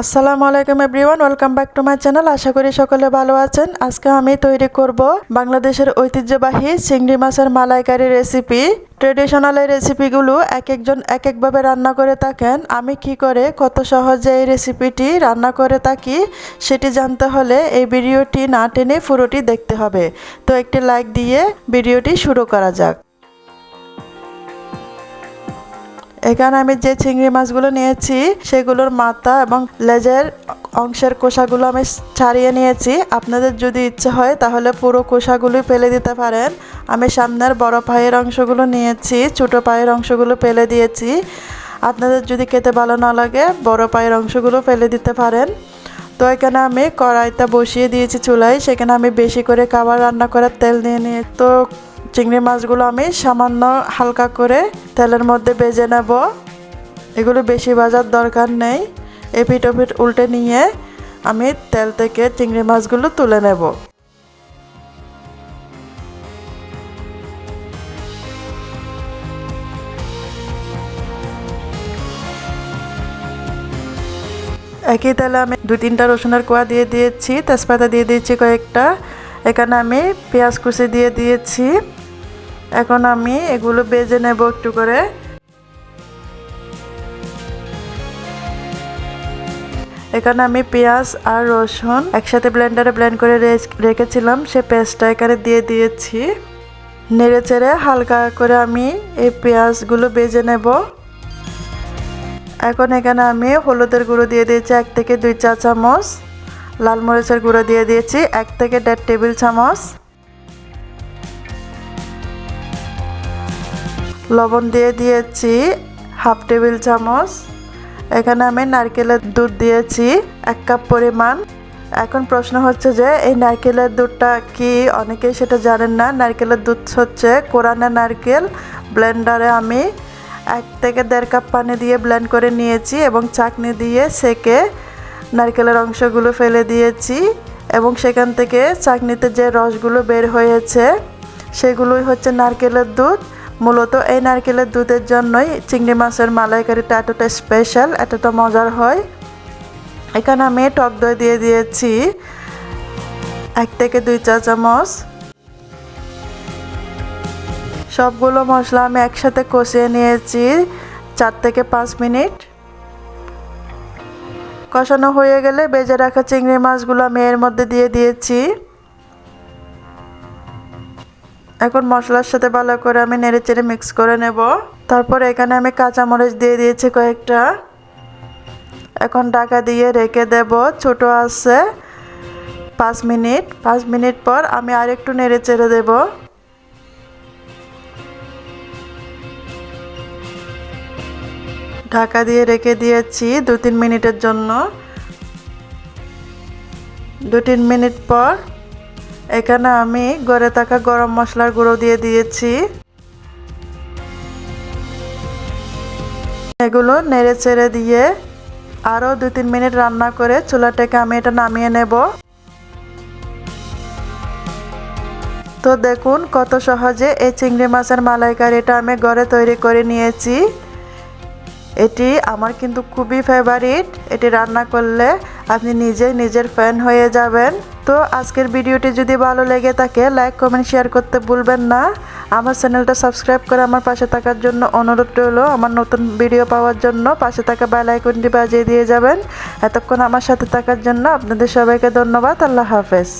আসসালামু আলাইকুম everyone, welcome back to my channel. আশা করি সকলে ভালো আছেন। আজকে আমি তৈরি করব বাংলাদেশের ঐতিহ্যবাহী চিংড়ি মাছের মালাইকারি রেসিপি। ট্রেডিশনাল এই রেসিপিগুলো এক একজন এক একভাবে রান্না করে থাকেন। আমি কি করে, কত সহজে এই রেসিপিটি রান্না করে থাকি সেটি জানতে হলে এই ভিডিওটি না টেনে পুরোটি দেখতে হবে। তো একটি লাইক দিয়ে ভিডিওটি শুরু করা যাক। এখানে আমি যে চিংড়ি মাছগুলো নিয়েছি, সেগুলোর মাথা এবং লেজের অংশের কোষাগুলো আমি ছাড়িয়ে নিয়েছি। আপনাদের যদি ইচ্ছে হয়, তাহলে পুরো কোষাগুলোই ফেলে দিতে পারেন। আমি সামনের বড় পায়ের অংশগুলো নিয়েছি, ছোট পায়ের অংশগুলো ফেলে দিয়েছি। আপনাদের যদি খেতে ভালো না লাগে, বড় পায়ের অংশগুলো ফেলে দিতে পারেন। তো এখানে আমি কড়াইটা বসিয়ে দিয়েছি চুলায়, সেখানে আমি বেশি করে খাবার রান্না করার তেল নিয়ে নিয়ে তো চিংড়ি মাছগুলো আমি সামান্য হালকা করে তেলের মধ্যে বেজে নেব। এগুলো বেশি ভাজার দরকার নেই। এপিট ওপিট উল্টে নিয়ে আমি তেল থেকে চিংড়ি মাছগুলো তুলে নেব। একই তেলে আমি দু তিনটা রসুনের কোয়া দিয়ে দিয়েছি, তেজপাতা দিয়ে দিয়েছি কয়েকটা। এখানে আমি পেঁয়াজ কুচি দিয়ে দিয়েছি। এখন আমি এগুলো বেজে নেব একটু করে। এখানে আমি পেঁয়াজ আর রসুন একসাথে ব্লেন্ডারে ব্লেন্ড করে রেখেছিলাম, সে পেস্টটা এখানে দিয়ে দিয়েছি। নেড়ে চেড়ে হালকা করে আমি এই পেঁয়াজগুলো বেজে নেব। এখন এখানে আমি হলুদের গুঁড়ো দিয়ে দিয়েছি এক থেকে দুই চা চামচ, লাল মরিচের গুঁড়ো দিয়ে দিয়েছি এক থেকে দেড় টেবিল চামচ। লবণ দিয়ে দিয়েছি হাফ টেবিল চামচ। এখানে আমি নারকেলের দুধ দিয়েছি এক কাপ পরিমাণ। এখন প্রশ্ন হচ্ছে যে, এই নারকেলের দুধটা কি অনেকেই সেটা জানেন না? নারকেলের দুধ হচ্ছে কোরআনের নারকেল, ব্লেন্ডারে আমি এক থেকে দেড় কাপ পানি দিয়ে ব্লেন্ড করে নিয়েছি এবং চাকনি দিয়ে সেকে নারকেলের অংশগুলো ফেলে দিয়েছি এবং সেখান থেকে চাকনিতে যে রসগুলো বের হয়েছে, সেগুলোই হচ্ছে নারকেলের দুধ। মূলত এই নারকেলের দুধের জন্যই চিংড়ি মাছের মালাইকারিটা এতটা স্পেশাল এতটা মজার হয়। এখানে আমি টক দই দিয়ে দিয়েছি, এক থেকে দুই চা চামচ। সবগুলো মশলা আমি একসাথে কষিয়ে নিয়েছি চার থেকে পাঁচ মিনিট। কষানো হয়ে গেলে বেজে রাখা চিংড়ি মাছগুলো আমি এর মধ্যে দিয়ে দিয়েছি। এখন মশলার সাথে ভালো করে আমি নেড়ে চেড়ে মিক্স করে নেব। তারপর এখানে আমি কাঁচামরিচ দিয়ে দিয়েছি কয়েকটা। এখন ঢাকা দিয়ে রেখে দেব, ছোট আছে পাঁচ মিনিট। পাঁচ মিনিট পর আমি আর একটু নেড়ে চেড়ে দেব। ঢাকা দিয়ে রেখে দিয়েছি দু তিন মিনিটের জন্য। দু তিন মিনিট পর এখানে আমি গড়ে থাকা গরম মশলার গুঁড়ো দিয়ে দিয়েছি। এগুলো নেড়ে চেড়ে দিয়ে আরও দু তিন মিনিট রান্না করে চুলাটাকে আমি এটা নামিয়ে নেব। তো দেখুন কত সহজে এই চিংড়ি মাছের মালাইকারিটা আমি ঘরে তৈরি করে নিয়েছি। এটি আমার কিন্তু খুবই ফেভারিট এটি রান্না করলে আপনি নিজেই নিজের ফ্যান হয়ে যাবেন। তো আজকের ভিডিওটি যদি ভালো লেগে থাকে লাইক কমেন্ট শেয়ার করতে ভুলবেন না। আমার চ্যানেলটা সাবস্ক্রাইব করে আমার পাশে থাকার জন্য অনুরোধ রইল, আমার নতুন ভিডিও পাওয়ার জন্য পাশে থাকা বেল আইকনটি বাজিয়ে দিয়ে যাবেন। এতক্ষণ আমার সাথে থাকার জন্য আপনাদের সবাইকে ধন্যবাদ, আল্লাহ হাফেজ।